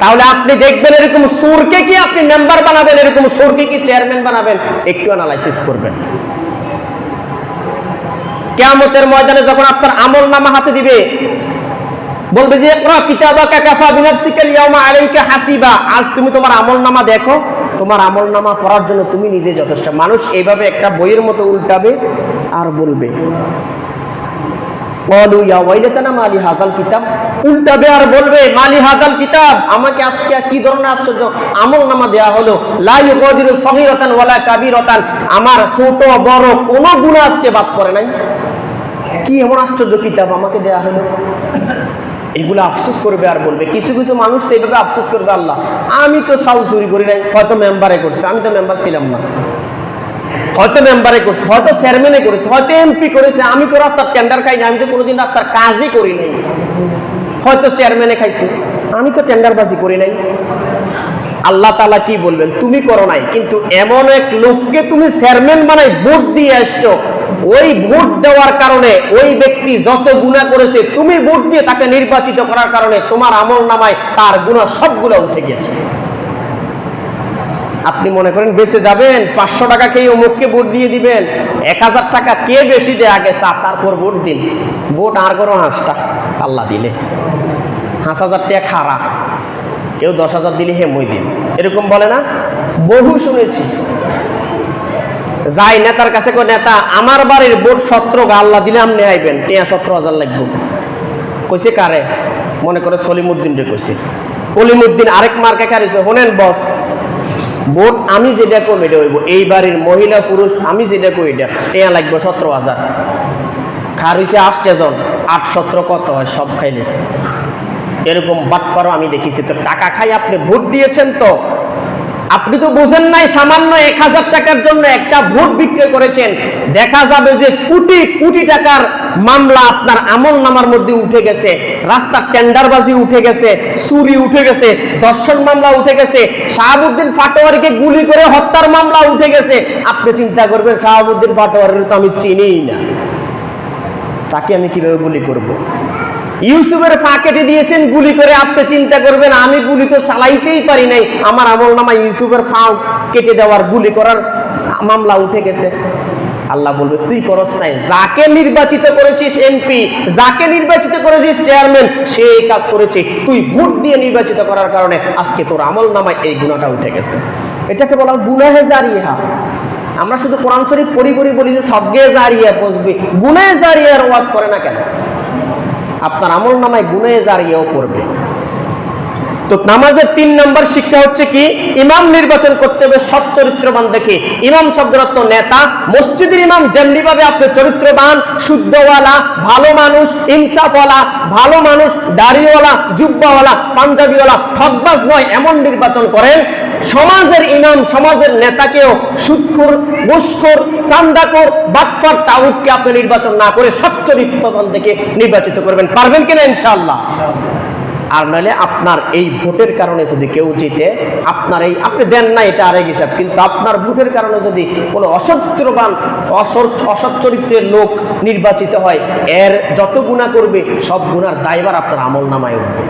তাহলে আপনি দেখবেন এরকম সুরকে কি আপনি মেম্বার বানাবেন, এরকম সুরকে কি চেয়ারম্যান বানাবেন? একটু অ্যানালাইসিস করবেন। কেয়ামতের ময়দানে যখন আপনার আমল নামা হাতে দিবে, বলবে যে হাসিবা। আজ তুমি তোমার আমল নামা দেখো, তোমার আমল নামা পড়ার জন্য তুমি নিজে যথেষ্ট। মানুষ এইভাবে একটা বইয়ের মতো উল্টাবে আর বলবে বলু ইয়া ওয়াইলাতানা মালি হাযাল কিতাব কিতাব। আমাকে আশ্চর্য আশ্চর্য কিতাব আমাকে দেয়া হলো? এগুলো আফসোস করবে আর বলবে, কিছু কিছু মানুষ তো এইভাবে আফসোস করবে আল্লাহ। আমি তো সাউল চুরি করি নাই, হয়তো মেম্বারে করছে, আমি তো মেম্বার ছিলাম না। হয়তো মেম্বারে করছে, হয়তো চেয়ারম্যানে করেছে, হয়তো এমপি করেছে, আমি তো রাস্তার টেন্ডার খাই না আমি তো কোনোদিন রাস্তার কাজই করি নাই। হয়তো চেয়ারম্যানে খাইছে, আমি তো টেন্ডারবাজি করি নাই। আল্লাহ তালা কি বলবেন? তুমি করো নাই, কিন্তু এমন এক লোককে তুমি চেয়ারম্যান বানাই ভোট দিয়ে আসছো, ওই ভোট দেওয়ার কারণে, ওই ব্যক্তি যত গুণা করেছে, তুমি ভোট দিয়ে তাকে নির্বাচিত করার কারণে তোমার আমল নামায় তার গুণা সবগুলো উঠে গেছে আপনি মনে করেন বেঁচে যাবেন, পাঁচশো টাকা খেয়ে অমুককে ভোট দিয়ে দিবেন, এক হাজার টাকা কে বেশি দেয় আগে চা তারপর ভোট দিন। ভোট আর করো হাঁসটা? আল্লাহ দিলে। হাঁস হাজার টাকা খারা। কেউ দশ হাজার দিলে হে মই দিন। এরকম বলে না? বহু শুনেছি। যাই নেতার কাছে কো নেতা, আমার বাড়ির ভোট সতেরো আল্লাহ দিলে আপনি আইবেন। টিয়া সতেরো হাজার লাগবে। কইছে কারে? মনে করে সলিমুদ্দিন রে কইছে। কলিমুদ্দিন আরেক মার্কে কারিছে হোনেন বস ভোট আমি যেটা করব এটা এই বাড়ির মহিলা পুরুষ, আমি যেটা করি এটা, টেয়া লাগবে সতেরো হাজার। খার হয়েছে আটটা জন, আট সতেরো কত হয়, সব খাইলেছে। এরকম বাটপারও আমি দেখিছি। তো টাকা খাই আপনি, ভোট দিয়েছেন তো? আপনি তো বুঝেন নাই, সামান্য এক হাজার টাকার জন্য একটা ভোট বিক্রয় করেছেন। দেখা যাবে যে কোটি কোটি টাকার মামলা আপনার আমল নামার মধ্যে উঠে গেছে। রাস্তার টেন্ডারবাজি উঠে গেছে, চুরি উঠে গেছে দর্শন মামলা উঠে গেছে, শাহাবুদ্দিন ফাটোয়ারিকে গুলি করে হত্যার মামলা উঠে গেছে। আপনি চিন্তা করবেন, শাহাবুদ্দিন ফাটোয়ারির তো আমি চিনিই না। তাকে আমি কীভাবে গুলি করব। ইউসুফের ফাঁকেটে দিয়েছেন, গুলি করে আপনি চিন্তা করবেন, আমি গুলি তো চালাইতেই পারি নাই। আমার আমল নামা ইউসুফের ফাঁক কেটে দেওয়ার গুলি করার মামলা উঠে গেছে। আল্লাহ বলবে, তুই করস নাই। যাকে নির্বাচিত করেছিস এমপি যাকে নির্বাচিত করেছিস চেয়ারম্যান সে এই কাজ করেছে। তুই ভোট দিয়ে নির্বাচিত করার কারণে আজকে তোর আমল নামায় এই গুণাটা উঠে গেছে। এটাকে বলা গুনাহে জারিহা আমরা শুধু কোরআন শরীফ পড়ি পড়ি বলি যে, সবগে জারিয়া বসবে। গুনে জারিয়ার ওয়াজ করে না কেন? আপনার আমল নামায় গুনে জারিয়াও করবে তো নামাজের তিন নম্বর শিক্ষা হচ্ছে কি? ইমাম নির্বাচন করতে হবে সৎ চরিত্রবান দেখে। ইমাম শব্দের অর্থ নেতা, মসজিদের ইমাম যেমনি ভাবে আপনি চরিত্রবান, শুদ্ধওয়ালা, ভালো মানুষ, ইনসাফওয়ালা, ভালো মানুষ, দাড়িওয়ালা, জুব্বাওয়ালা, পাঞ্জাবিওয়ালা ঠকবাজ নয়, এমন নির্বাচন করেন সমাজের ইমাম, সমাজের নেতাকেও সুৎখুর, মুস্কুর চান্দাকুর বাটফার তাউককে আপনি নির্বাচন না করে সৎ চরিত্রবান দেখে নির্বাচিত করবেন। পারবেন কিনা ইনশাআল্লাহ? আর নইলে আপনার এই ভোটের কারণে যদি কেউ জিতে, আপনার এই আপনি দেন না এটা আরেক হিসাব, কিন্তু আপনার ভোটের কারণে যদি কোনো অসত্যবান, অসৎ চরিত্রের লোক নির্বাচিত হয়, এর যত গুণা করবে, সব গুণার দায়বার আপনার আমল নামায় উঠবে।